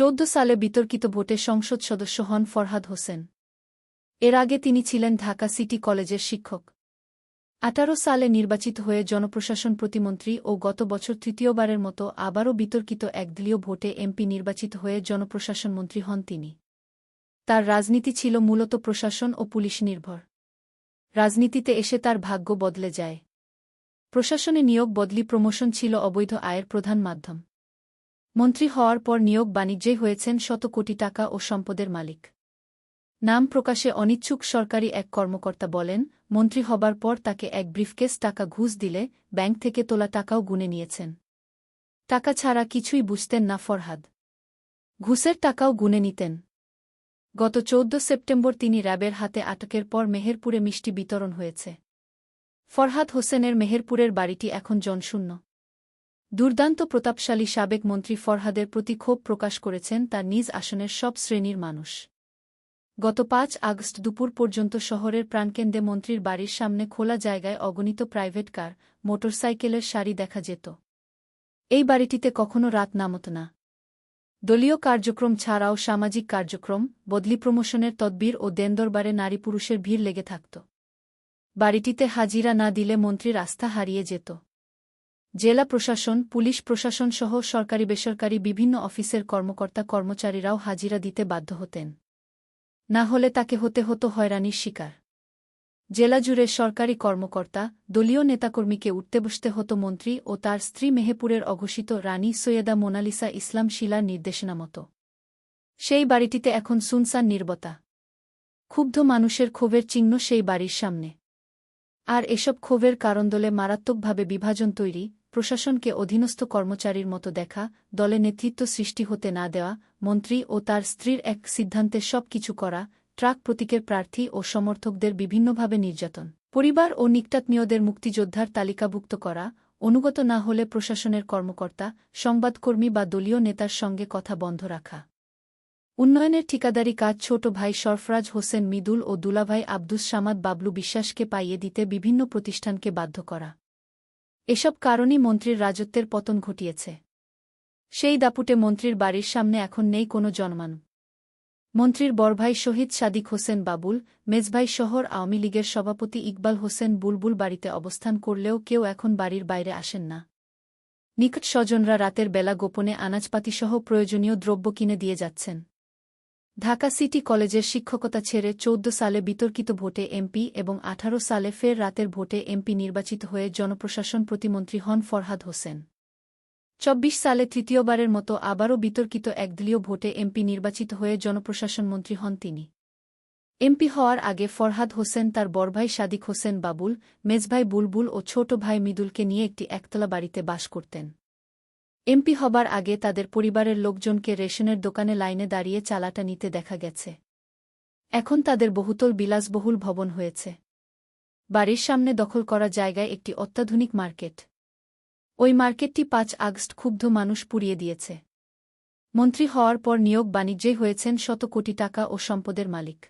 চৌদ্দ সালে বিতর্কিত ভোটে সংসদ সদস্য হন ফরহাদ হোসেন। এর আগে তিনি ছিলেন ঢাকা সিটি কলেজের শিক্ষক। আঠারো সালে নির্বাচিত হয়ে জনপ্রশাসন প্রতিমন্ত্রী ও গত বছর তৃতীয়বারের মতো আবারও বিতর্কিত একদলীয় ভোটে এমপি নির্বাচিত হয়ে জনপ্রশাসন মন্ত্রী হন তিনি। তার রাজনীতি ছিল মূলত প্রশাসন ও পুলিশ নির্ভর। রাজনীতিতে এসে তার ভাগ্য বদলে যায়। প্রশাসনে নিয়োগ বদলি প্রমোশন ছিল অবৈধ আয়ের প্রধান মাধ্যম। মন্ত্রী হওয়ার পর নিয়োগ বাণিজ্যেই হয়েছেন শত কোটি টাকা ও সম্পদের মালিক। নাম প্রকাশে অনিচ্ছুক সরকারি এক কর্মকর্তা বলেন, মন্ত্রী হবার পর তাকে এক ব্রিফকেস টাকা ঘুষ দিলে ব্যাংক থেকে তোলা টাকাও গুনে নিয়েছেন। টাকা ছাড়া কিছুই বুঝতেন না ফরহাদ। ঘুষের টাকাও গুনে নিতেন। গত চৌদ্দ সেপ্টেম্বর তিনি র্যাবের হাতে আটকের পর মেহেরপুরে মিষ্টি বিতরণ হয়েছে। ফরহাদ হোসেনের মেহেরপুরের বাড়িটি এখন জনশূন্য। দুর্দান্ত প্রতাপশালী সাবেক মন্ত্রী ফরহাদের প্রতি ক্ষোভ প্রকাশ করেছেন তার নিজ আসনের সব শ্রেণির মানুষ। গত পাঁচ আগস্ট দুপুর পর্যন্ত শহরের প্রাণকেন্দ্রে মন্ত্রীর বাড়ির সামনে খোলা জায়গায় অগণিত প্রাইভেট কার, মোটরসাইকেলের সারি দেখা যেত। এই বাড়িটিতে কখনো রাত নামত না। দলীয় কার্যক্রম ছাড়াও সামাজিক কার্যক্রম, বদলি প্রমোশনের তদ্বির ও দেনদরবারে নারী পুরুষের ভিড় লেগে থাকত। বাড়িটিতে হাজিরা না দিলে মন্ত্রীর আস্থা হারিয়ে যেত। জেলা প্রশাসন, পুলিশ প্রশাসন সহ সরকারি বেসরকারি বিভিন্ন অফিসের কর্মকর্তা কর্মচারীরাও হাজিরা দিতে বাধ্য হতেন। না হলে তাকে হতে হতো হয়রানির শিকার। জেলা জুড়ে সরকারি কর্মকর্তা, দলীয় নেতাকর্মীকে উঠতে বসতে হতো মন্ত্রী ও তার স্ত্রী মেহেপুরের অঘোষিত রানী সৈয়দা মোনালিসা ইসলাম শিলার নির্দেশনা মতো সেই বাড়িটিতে এখন সুনসান নির্বতা। ক্ষুব্ধ মানুষের ক্ষোভের চিহ্ন সেই বাড়ির সামনে। আর এসব ক্ষোভের কারণ দলে মারাত্মকভাবে বিভাজন তৈরি প্রশাসনকে অধীনস্থ কর্মচারীর মতো দেখা, দলে নেতৃত্ব সৃষ্টি হতে না দেওয়া, মন্ত্রী ও তার স্ত্রীর এক সিদ্ধান্তে সব কিছু করা, ট্রাক প্রতীকের প্রার্থী ও সমর্থকদের বিভিন্নভাবে নির্যাতন। পরিবার ও নিকটাত্মীয়দের মুক্তিযোদ্ধার তালিকাভুক্ত করা, অনুগত না হলে প্রশাসনের কর্মকর্তা, সংবাদকর্মী বা দলীয় নেতার সঙ্গে কথা বন্ধ রাখা। উন্নয়নের ঠিকাদারি কাজ ছোট ভাই সরফরাজ হোসেন মিদুল ও দুলাভাই আব্দুস সামাদ বাবলু বিশ্বাসকে পাইয়ে দিতে বিভিন্ন প্রতিষ্ঠানকে বাধ্য করা। এসব কারণই মন্ত্রীর রাজত্বের পতন ঘটিয়েছে। সেই দাপুটে মন্ত্রীর বাড়ির সামনে এখন নেই কোনো জনমান। মন্ত্রীর বড়ভাই শহীদ সাদিক হোসেন বাবুল, মেজভাই শহর আওয়ামী লীগের সভাপতি ইকবাল হোসেন বুলবুল বাড়িতে অবস্থান করলেও কেউ এখন বাড়ির বাইরে আসেন না। নিকট স্বজনরা রাতের বেলা গোপনে আনাজপাতিসহ প্রয়োজনীয় দ্রব্য কিনে দিয়ে যাচ্ছেন। ঢাকা সিটি কলেজের শিক্ষকতা ছেড়ে চৌদ্দ সালে বিতর্কিত ভোটে এমপি এবং আঠারো সালে ফের রাতের ভোটে এমপি নির্বাচিত হয়ে জনপ্রশাসন প্রতিমন্ত্রী হন ফরহাদ হোসেন। চব্বিশ সালে তৃতীয়বারের মতো আবারও বিতর্কিত একদলীয় ভোটে এমপি নির্বাচিত হয়ে জনপ্রশাসন মন্ত্রী হন তিনি। এমপি হওয়ার আগে ফরহাদ হোসেন তার বড়ভাই সাদিক হোসেন বাবুল, মেজভাই বুলবুল ও ছোট ভাই মিদুলকে নিয়ে একটি একতলা বাড়িতে বাস করতেন। এমপি হবার আগে তাদের পরিবারের লোকজনকে রেশনের দোকানে লাইনে দাঁড়িয়ে চালাটা নিতে দেখা গেছে। এখন তাদের বহুতল বিলাসবহুল ভবন হয়েছে। বাড়ির সামনে দখল করা জায়গায় একটি অত্যাধুনিক মার্কেট। ওই মার্কেটটি পাঁচ আগস্ট ক্ষুব্ধ মানুষ পুড়িয়ে দিয়েছে। মন্ত্রী হওয়ার পর নিয়োগ বাণিজ্যেই হয়েছেন শত কোটি টাকা ও সম্পদের মালিক।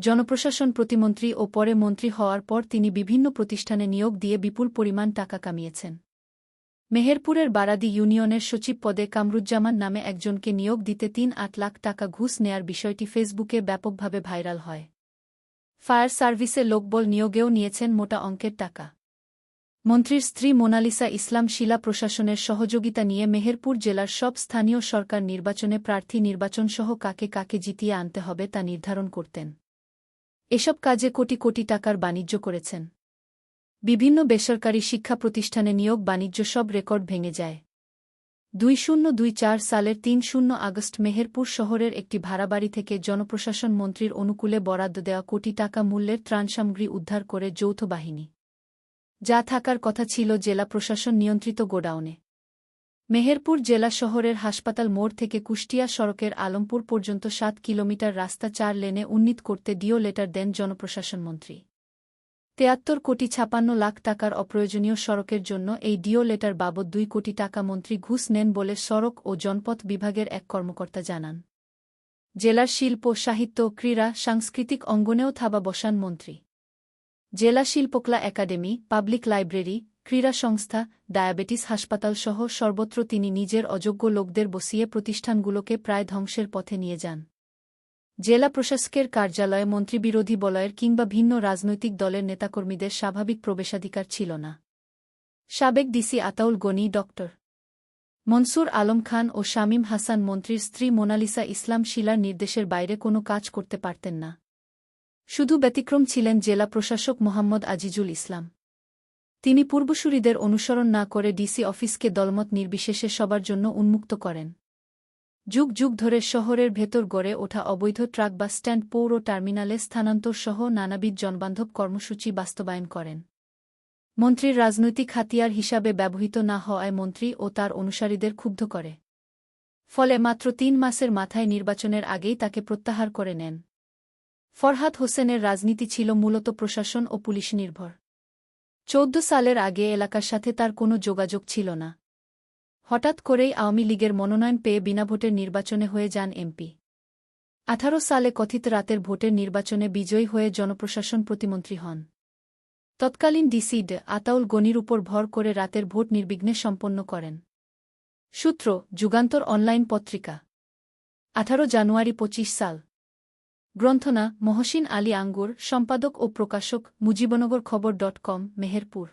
জনপ্রশাসন প্রতিমন্ত্রী ও পরে মন্ত্রী হওয়ার পর তিনি বিভিন্ন প্রতিষ্ঠানে নিয়োগ দিয়ে বিপুল পরিমাণ টাকা কামিয়েছেন। মেহেরপুরের বারাদি ইউনিয়নের সচিব পদে কামরুজ্জামান নামে একজনকে নিয়োগ দিতে তিন আট লাখ টাকা ঘুষ নেয়ার বিষয়টি ফেসবুকে ব্যাপকভাবে ভাইরাল হয়। ফায়ার সার্ভিসে লোকবল নিয়োগেও নিয়েছেন মোটা অঙ্কের টাকা। মন্ত্রীর স্ত্রী মোনালিসা ইসলাম শিলা প্রশাসনের সহযোগিতা নিয়ে মেহেরপুর জেলার সব স্থানীয় সরকার নির্বাচনে প্রার্থী নির্বাচনসহ কাকে কাকে জিতিয়ে আনতে হবে তা নির্ধারণ করতেন। এসব কাজে কোটি কোটি টাকার বাণিজ্য করেছেন। বিভিন্ন বেসরকারি শিক্ষা প্রতিষ্ঠানে নিয়োগ বাণিজ্য সব রেকর্ড ভেঙে যায়। দুই শূন্য দুই চার সালের তিন শূন্য আগস্ট মেহেরপুর শহরের একটি ভাড়াবাড়ি থেকে জনপ্রশাসন মন্ত্রীর অনুকূলে বরাদ্দ দেওয়া কোটি টাকা মূল্যের ত্রাণসামগ্রী উদ্ধার করে যৌথ বাহিনী। যা থাকার কথা ছিল জেলা প্রশাসন নিয়ন্ত্রিত গোডাউনে। মেহেরপুর জেলা শহরের হাসপাতাল মোড় থেকে কুষ্টিয়া সড়কের আলমপুর পর্যন্ত সাত কিলোমিটার রাস্তা চার লেনে উন্নীত করতে ডিও লেটার দেন জনপ্রশাসন মন্ত্রী। তেয়াত্তর কোটি ছাপান্ন লাখ টাকার অপ্রয়োজনীয় সড়কের জন্য এই ডিও লেটার বাবদ দুই কোটি টাকা মন্ত্রী ঘুষ নেন বলে সড়ক ও জনপথ বিভাগের এক কর্মকর্তা জানান। জেলার শিল্প, সাহিত্য, ক্রীড়া, সাংস্কৃতিক অঙ্গনেও থাবা বসান মন্ত্রী। জেলা শিল্পকলা একাডেমি, পাবলিক লাইব্রেরি, ক্রীড়া সংস্থা, ডায়াবেটিস হাসপাতাল সহ সর্বত্র তিনি নিজের অযোগ্য লোকদের বসিয়ে প্রতিষ্ঠানগুলোকে প্রায় ধ্বংসের পথে নিয়ে যান। জেলা প্রশাসকের কার্যালয়ে মন্ত্রীবিরোধী বলয়ের কিংবা ভিন্ন রাজনৈতিক দলের নেতাকর্মীদের স্বাভাবিক প্রবেশাধিকার ছিল না। সাবেক ডিসি আতাউল গনি ডক্টর মনসুর আলম খান ও শামীম হাসান মন্ত্রীর স্ত্রী মোনালিসা ইসলাম শিলার নির্দেশের বাইরে কোনো কাজ করতে পারতেন না। শুধু ব্যতিক্রম ছিলেন জেলা প্রশাসক মোহাম্মদ আজিজুল ইসলাম। তিনি পূর্বসূরিদের অনুসরণ না করে ডিসি অফিসকে দলমত নির্বিশেষে সবার জন্য উন্মুক্ত করেন। যুগ যুগ ধরে শহরের ভেতর গড়ে ওঠা অবৈধ ট্রাক বা স্ট্যান্ড পৌর টার্মিনালে স্থানান্তর সহ নানাবিধ জনবান্ধব কর্মসূচি বাস্তবায়ন করেন। মন্ত্রীর রাজনৈতিক হাতিয়ার হিসাবে ব্যবহৃত না হওয়ায় মন্ত্রী ও তার অনুসারীদের ক্ষুব্ধ করে। ফলে মাত্র তিন মাসের মাথায় নির্বাচনের আগেই তাকে প্রত্যাহার করে নেন। ফরহাদ হোসেনের রাজনীতি ছিল মূলত প্রশাসন ও পুলিশ নির্ভর। চৌদ্দ সালের আগে এলাকার সাথে তার কোনো যোগাযোগ ছিল না। হঠাৎ করেই আওয়ামী লীগের মনোনয়ন পেয়ে বিনা ভোটের নির্বাচনে হয়ে যান এমপি। আঠারো সালে কথিত রাতের ভোটের নির্বাচনে বিজয়ী হয়ে জনপ্রশাসন প্রতিমন্ত্রী হন। তৎকালীন ডিসিড আতাউল গনির উপর ভর করে রাতের ভোট নির্বিঘ্নে সম্পন্ন করেন। সূত্র, যুগান্তর অনলাইন পত্রিকা। আঠারো জানুয়ারি পঁচিশ সাল। গ্রন্থনা, মহসিন আলী আঙ্গুর, সম্পাদক ও প্রকাশক, মুজিবনগর খবর ডট কম, মেহেরপুর।